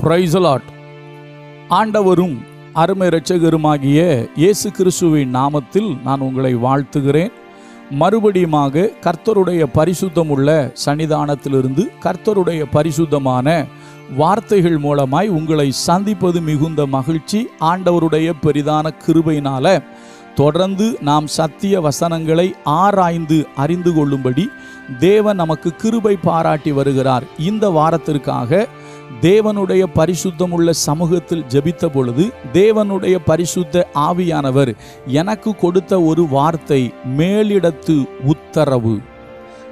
பிரைசலாட் ஆண்டவரும் அருமை இரட்சகருமாகிய இயேசு கிறிஸ்துவின் நாமத்தில் நான் உங்களை வாழ்த்துகிறேன். மறுபடியுமாக கர்த்தருடைய பரிசுத்தமுள்ள சன்னிதானத்திலிருந்து கர்த்தருடைய பரிசுத்தமான வார்த்தைகள் மூலமாய் உங்களை சந்திப்பது மிகுந்த மகிழ்ச்சி. ஆண்டவருடைய பெரிதான கிருபையினால தொடர்ந்து நாம் சத்திய வசனங்களை ஆராய்ந்து அறிந்து கொள்ளும்படி தேவன் நமக்கு கிருபை பாராட்டி வருகிறார். இந்த வாரத்திற்காக தேவனுடைய பரிசுத்தம் உள்ள சமூகத்தில் ஜபித்த பொழுது தேவனுடைய பரிசுத்த ஆவியானவர் எனக்கு கொடுத்த ஒரு வார்த்தை மேலிடத்து உத்தரவு.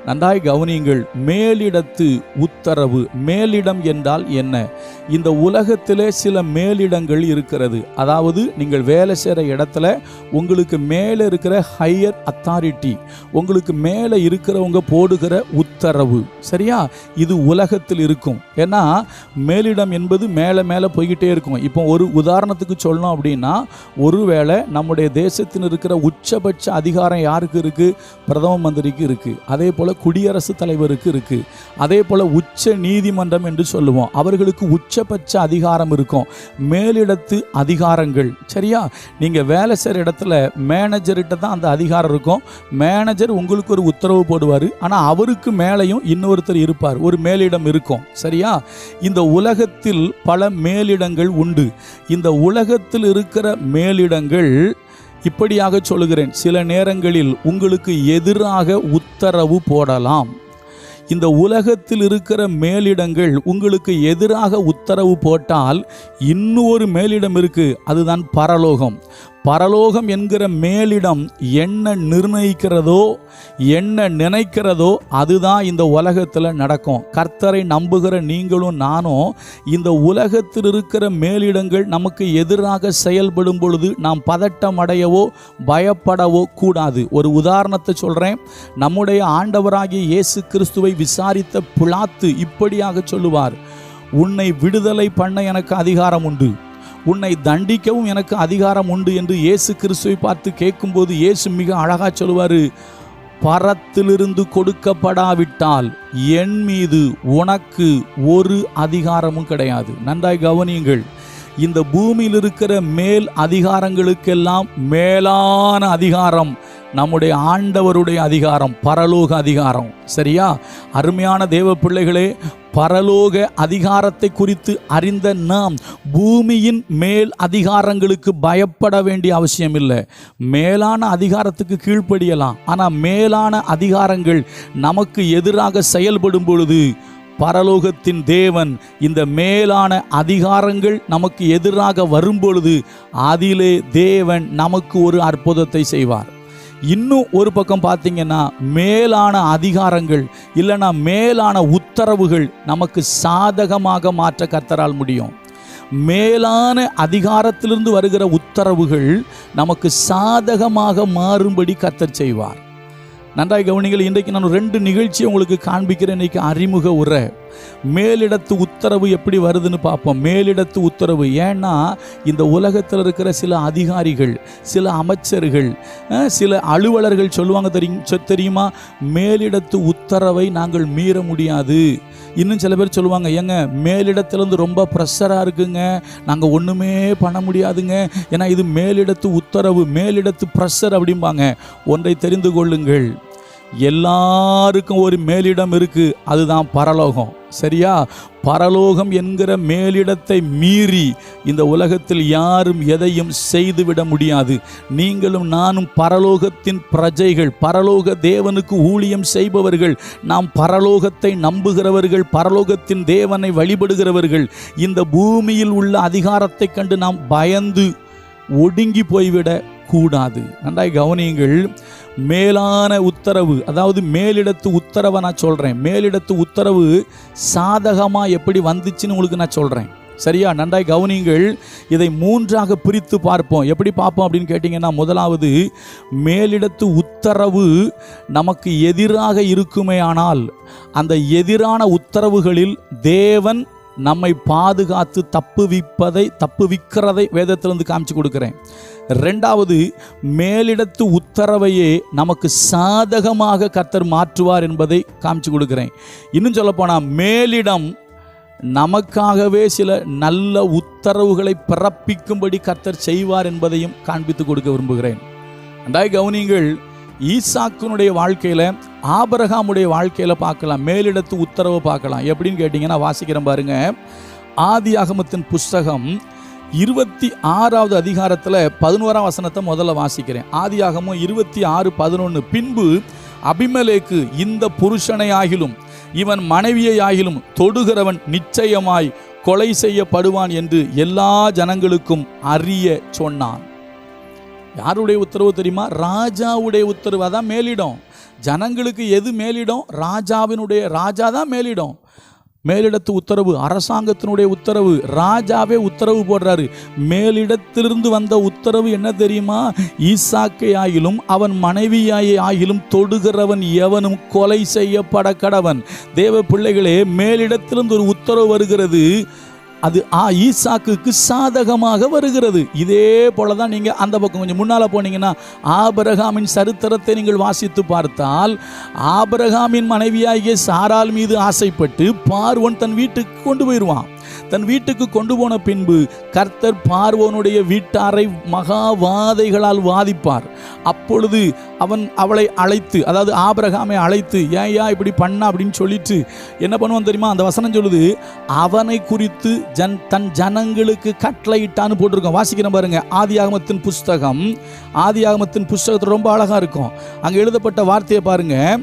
நன்றாய் கவனியுங்கள் மேலிடத்து உத்தரவு மேலிடம் என்றால் என்ன? இந்த உலகத்திலே சில மேலிடங்கள் இருக்கிறது. அதாவது நீங்கள் வேலை செய்கிற இடத்துல உங்களுக்கு மேலே இருக்கிற ஹையர் அத்தாரிட்டி உங்களுக்கு மேலே இருக்கிறவங்க போடுகிற உத்தரவு. சரியா? இது உலகத்தில் இருக்கும். ஏன்னா மேலிடம் என்பது மேலே மேலே போய்கிட்டே இருக்கும். இப்போ ஒரு உதாரணத்துக்கு சொல்லணும் அப்படின்னா ஒருவேளை நம்முடைய தேசத்தில் இருக்கிற உச்சபட்ச அதிகாரம் யாருக்கு இருக்குது பிரதம மந்திரிக்கு இருக்குது அதே போல் குடியரசுத் தலைவருக்கு இருக்குது அதே போல் உச்ச நீதிமன்றம் என்று சொல்லுவோம். அவர்களுக்கு உச்சபட்ச அதிகாரம் இருக்கும். மேலிடத்து அதிகாரங்கள். சரியா? நீங்கள் வேலை செய்கிற இடத்துல மேனேஜர்கிட்ட தான் அந்த அதிகாரம் இருக்கும். மேனேஜர் உங்களுக்கு ஒரு உத்தரவு போடுவார். ஆனால் அவருக்கு மேலேயும் இன்னொருத்தர் இருப்பார். ஒரு மேலிடம் இருக்கும். சரியா? இந்த உலகத்தில் பல மேலிடங்கள் உண்டு. இந்த உலகத்தில் இருக்கிற மேலிடங்கள் இப்படியாக சொல்லுகிறேன் சில நேரங்களில் உங்களுக்கு எதிராக உத்தரவு போடலாம். இந்த உலகத்தில் இருக்கிற மேலிடங்கள் உங்களுக்கு எதிராக உத்தரவு போட்டால் இன்னொரு மேலிடம் இருக்கு அதுதான் பரலோகம். பரலோகம் என்கிற மேலிடம் என்ன நிர்ணயிக்கிறதோ என்ன நினைக்கிறதோ அதுதான் இந்த உலகத்தில் நடக்கும். கர்த்தரை நம்புகிற நீங்களும் நானும் இந்த உலகத்தில் இருக்கிற மேலிடங்கள் நமக்கு எதிராக செயல்படும் பொழுது நாம் பதட்டம் அடையவோ பயப்படவோ கூடாது. ஒரு உதாரணத்தை சொல்கிறேன் நம்முடைய ஆண்டவராகிய இயேசு கிறிஸ்துவை விசாரித்த பிளாத்து இப்படியாக சொல்லுவார். உன்னை விடுதலை பண்ண எனக்கு அதிகாரம் உண்டு. உன்னை தண்டிக்கவும் எனக்கு அதிகாரம் உண்டு என்று இயேசு கிறிஸ்துவை பார்த்து கேட்கும்போது இயேசு மிக அழகா சொல்லுவார் பரத்திலிருந்து கொடுக்கப்படாவிட்டால் என் மீது உனக்கு ஒரு அதிகாரமும் கிடையாது. நன்றாய் கவனியுங்கள் இந்த பூமியில் இருக்கிற மேல் அதிகாரங்களுக்கெல்லாம் மேலான அதிகாரம் நம்முடைய ஆண்டவருடைய அதிகாரம் பரலோக அதிகாரம். சரியா? அருமையான தேவ பிள்ளைகளே பரலோக அதிகாரத்தை குறித்து அறிந்த நாம் பூமியின் மேல் அதிகாரங்களுக்கு பயப்பட வேண்டிய அவசியம் இல்லை. மேலான அதிகாரத்துக்கு கீழ்ப்படியலாம். ஆனால் மேலான அதிகாரங்கள் நமக்கு எதிராக செயல்படும் பொழுது பரலோகத்தின் தேவன் இந்த மேலான அதிகாரங்கள் நமக்கு எதிராக வரும்பொழுது அதிலே தேவன் நமக்கு ஒரு அற்புதத்தை செய்வார். இன்னும் ஒரு பக்கம் பார்த்தீங்கன்னா மேலான அதிகாரங்கள் இல்லைன்னா மேலான உத்தரவுகள் நமக்கு சாதகமாக மாற்ற கத்தரால் முடியும். மேலான அதிகாரத்திலிருந்து வருகிற உத்தரவுகள் நமக்கு சாதகமாக மாறும்படி கத்தர் செய்வார். நன்றாய் கவனிகள் இன்றைக்கு நான் ரெண்டு நிகழ்ச்சியை உங்களுக்கு காண்பிக்கிறேன். இன்றைக்கு அறிமுக உரை. மேலிடத்து உத்தரவு எப்படி வருதுன்னு பார்ப்போம். மேலிடத்து உத்தரவு ஏன்னா இந்த உலகத்தில் இருக்கிற சில அதிகாரிகள் சில அமைச்சர்கள் சில அலுவலர்கள் சொல்லுவாங்க தெரியும் தெரியுமா? மேலிடத்து உத்தரவை நாங்கள் மீற முடியாது. இன்னும் சில பேர் சொல்லுவாங்க ஏங்க மேலிடத்துலேருந்து ரொம்ப ப்ரெஷராக இருக்குங்க. நாங்கள் ஒன்றுமே பண்ண முடியாதுங்க. ஏன்னா இது மேலிடத்து உத்தரவு மேலிடத்து ப்ரெஷர் அப்படிம்பாங்க. ஒன்றை தெரிந்து கொள்ளுங்கள். எல்லாருக்கும் ஒரு மேலிடம் இருக்கு. அதுதான் பரலோகம். சரியா? பரலோகம் என்கிற மேலிடத்தை மீறி இந்த உலகத்தில் யாரும் எதையும் செய்துவிட முடியாது. நீங்களும் நானும் பரலோகத்தின் பிரஜைகள் பரலோக தேவனுக்கு ஊழியம் செய்பவர்கள் நாம் பரலோகத்தை நம்புகிறவர்கள் பரலோகத்தின் தேவனை வழிபடுகிறவர்கள் இந்த பூமியில் உள்ள அதிகாரத்தை கண்டு நாம் பயந்து ஒடுங்கி போய்விட கூடாது. நன்றாய் கவனியுங்கள். மேலான உத்தரவு அதாவது மேலிடத்து உத்தரவை நான் சொல்கிறேன் மேலிடத்து உத்தரவு சாதகமாக எப்படி வந்துச்சுன்னு உங்களுக்கு நான் சொல்கிறேன் சரியா? நன்றாய் கவனியுங்கள். இதை மூன்றாக பிரித்து பார்ப்போம். எப்படி பார்ப்போம் அப்படின்னு கேட்டிங்கன்னா முதலாவது மேலிடத்து உத்தரவு நமக்கு எதிராக இருக்குமே ஆனால் அந்த எதிரான உத்தரவுகளில் தேவன் நம்மை பாதுகாத்து தப்புவிப்பதை தப்புவிக்கிறதை வேதத்திலிருந்து காமிச்சு கொடுக்குறேன். ரெண்டாவது மேலிடத்து உத்தரவையே நமக்கு சாதகமாக கர்த்தர் மாற்றுவார் என்பதை காமிச்சு கொடுக்குறேன். இன்னும் சொல்லப்போனால் மேலிடம் நமக்காகவே சில நல்ல உத்தரவுகளை பிறப்பிக்கும்படி கர்த்தர் செய்வார் என்பதையும் காண்பித்து கொடுக்க விரும்புகிறேன். ரெண்டாய் கவனிங்கள் ஈசாக்கினுடைய வாழ்க்கையில் ஆபரகாமுடைய வாழ்க்கையில் பார்க்கலாம் மேலிடத்து உத்தரவு பார்க்கலாம். எப்படின்னு கேட்டிங்கன்னா வாசிக்கிறேன் பாருங்க. ஆதியாகமத்தின் புஸ்தகம் இருபத்தி ஆறாவது அதிகாரத்தில் பதினோராம் வசனத்தை முதல்ல வாசிக்கிறேன். ஆதி ஆகமும் இருபத்தி ஆறு பதினொன்று பின்பு அபிமலேக்கு இந்த புருஷனை ஆகிலும் இவன் மனைவியை ஆகிலும் தொடுகிறவன் நிச்சயமாய் கொலை செய்யப்படுவான் என்று எல்லா ஜனங்களுக்கும் அறிய சொன்னான். யாருடைய உத்தரவு தெரியுமா? ராஜாவுடைய உத்தரவு. அதான் மேலிடம். ஜனங்களுக்கு எது மேலிடம்? ராஜாவினுடைய ராஜா தான் மேலிடம். மேலிடத்து உத்தரவு அரசாங்கத்தினுடைய உத்தரவு ராஜாவே உத்தரவு போடுறாரு. மேலிடத்திலிருந்து வந்த உத்தரவு என்ன தெரியுமா? ஈசாக்கை ஆகிலும் அவன் மனைவியாயை ஆகிலும் தொடுகிறவன் எவனும் கொலை செய்யப்பட கடவன் தேவ பிள்ளைகளே மேலிடத்திலிருந்து ஒரு உத்தரவு வருகிறது. அது ஆ ஈசாக்குக்கு சாதகமாக வருகிறது. இதே போல தான் நீங்கள் அந்த பக்கம் கொஞ்சம் முன்னால் போனீங்கன்னா ஆபரகாமின் சரித்திரத்தை நீங்கள் வாசித்து பார்த்தால் ஆபரகாமின் மனைவியாகிய சாரால் மீது ஆசைப்பட்டு பார்வன் தன் வீட்டுக்கு கொண்டு போயிடுவான் தன் வீட்டுக்கு கொண்டு போன பின்பு கர்த்தர் பார்வோனுடைய வீட்டாரை மகா வாதைகளால் வாதிப்பார். அப்பொழுது அவன் அவளை அழைத்து அதாவது ஆபரகாமை அழைத்து ஏன் ஏன் இப்படி பண்ண? அப்படின்னு சொல்லிட்டு என்ன பண்ணுவான் தெரியுமா? அந்த வசனம் சொல்லுது அவனை குறித்து ஜன் தன் ஜனங்களுக்கு கட்டளையிட்டான்னு போட்டிருக்கோம். வாசிக்கிறேன் பாருங்க. ஆதியாகமத்தின் புஸ்தகம் ஆதி ஆகமத்தின் புஸ்தகத்தில் ரொம்ப அழகாக இருக்கும். அங்கே எழுதப்பட்ட வார்த்தையை பாருங்க.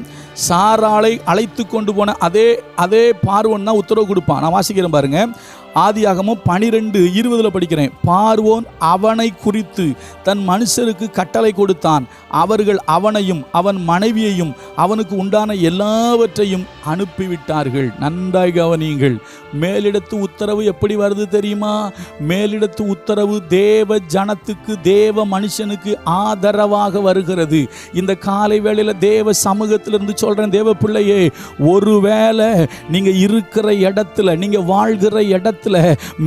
சாராளை அழைத்து கொண்டு போன அதே அதே பார்வன் தான் உத்தரவு கொடுப்பான். நான் வாசிக்கிறேன் பாருங்க. ஆதியாகமும் பனிரெண்டு இருபதில் படிக்கிறேன். பார்வோன் அவனை குறித்து தன் மனுஷருக்கு கட்டளை கொடுத்தான். அவர்கள் அவனையும் அவன் மனைவியையும் அவனுக்கு உண்டான எல்லாவற்றையும் அனுப்பிவிட்டார்கள். நன்றாய் கவனியுங்கள். மேலிடத்து உத்தரவு எப்படி வருது தெரியுமா? மேலிடத்து உத்தரவு தேவ ஜனத்துக்கு தேவ மனுஷனுக்கு ஆதரவாக வருகிறது. இந்த காலை வேளையில் தேவ சமூகத்திலிருந்து சொல்கிறேன் தேவ பிள்ளையே ஒருவேளை நீங்கள் இருக்கிற இடத்துல நீங்கள் வாழ்கிற இடத்துல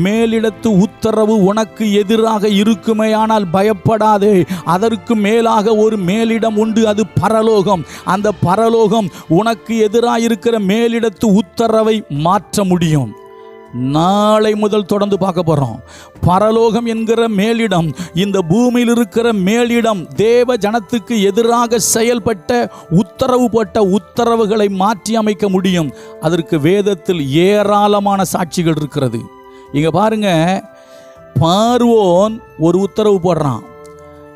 மேலிடத்து உத்தரவு உனக்கு எதிராக இருக்குமே ஆனால் பயப்படாதே. அதற்கு மேலாக ஒரு மேலிடம் உண்டு அது பரலோகம். அந்த பரலோகம் உனக்கு எதிராக இருக்கிற மேலிடத்து உத்தரவை மாற்ற முடியும். நாளை முதல் தொடர்ந்து பார்க்க போகிறோம் பரலோகம் என்கிற மேலிடம் இந்த பூமியில் இருக்கிற மேலிடம் தேவ ஜனத்துக்கு எதிராக செயல்பட்ட உத்தரவு போட்ட உத்தரவுகளை மாற்றி அமைக்க முடியும். அதற்கு வேதத்தில் ஏராளமான சாட்சிகள் இருக்கிறது. இங்கே பாருங்க பார்வோன் ஒரு உத்தரவு போடுறான்.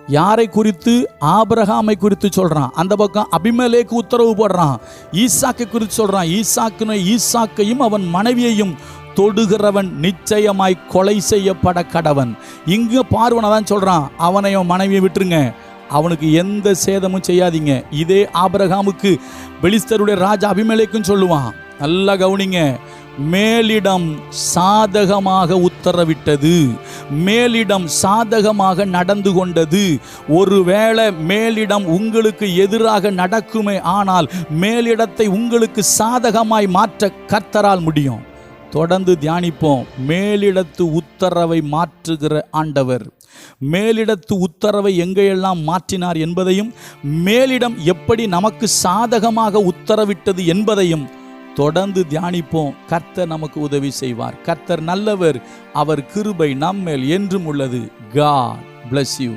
யாரை குறித்து? ஆபிரகாமை குறித்து சொல்கிறான் அந்த பக்கம் அபிமலேக்கு உத்தரவு போடுறான். ஈசாக்கை குறித்து சொல்கிறான் ஈசாக்குன ஈசாக்கையும் அவன் மனைவியையும் தொடுகிறவன் நிச்சயமாய் கொலை செய்யப்பட கடவன். இங்க பார்வனை தான் சொல்றான் அவனை அவன் மனைவியை விட்டுருங்க. அவனுக்கு எந்த சேதமும் செய்யாதீங்க. இதே ஆபரகாமுக்கு பெலிஸ்தருடைய ராஜா அபிமலைக்கும் சொல்லுவான் நல்லா கவனிங்க மேலிடம் சாதகமாக உத்தரவிட்டது. மேலிடம் சாதகமாக நடந்து கொண்டது. ஒருவேளை மேலிடம் உங்களுக்கு எதிராக நடக்குமே ஆனால் மேலிடத்தை உங்களுக்கு சாதகமாய் மாற்ற கர்த்தரால் முடியும். தொடர்ந்து தியானிப்போம். மேலிடத்து உத்தரவை மாற்றுகிற ஆண்டவர். மேலிடத்து உத்தரவை எங்கெல்லாம் மாற்றினார் என்பதையும் மேலிடம் எப்படி நமக்கு சாதகமாக உத்தரவிட்டது என்பதையும் தொடர்ந்து தியானிப்போம். கர்த்தர் நமக்கு உதவி செய்வார். கர்த்தர் நல்லவர். அவர் கிருபை நம்மேல் என்றும் உள்ளது. God bless you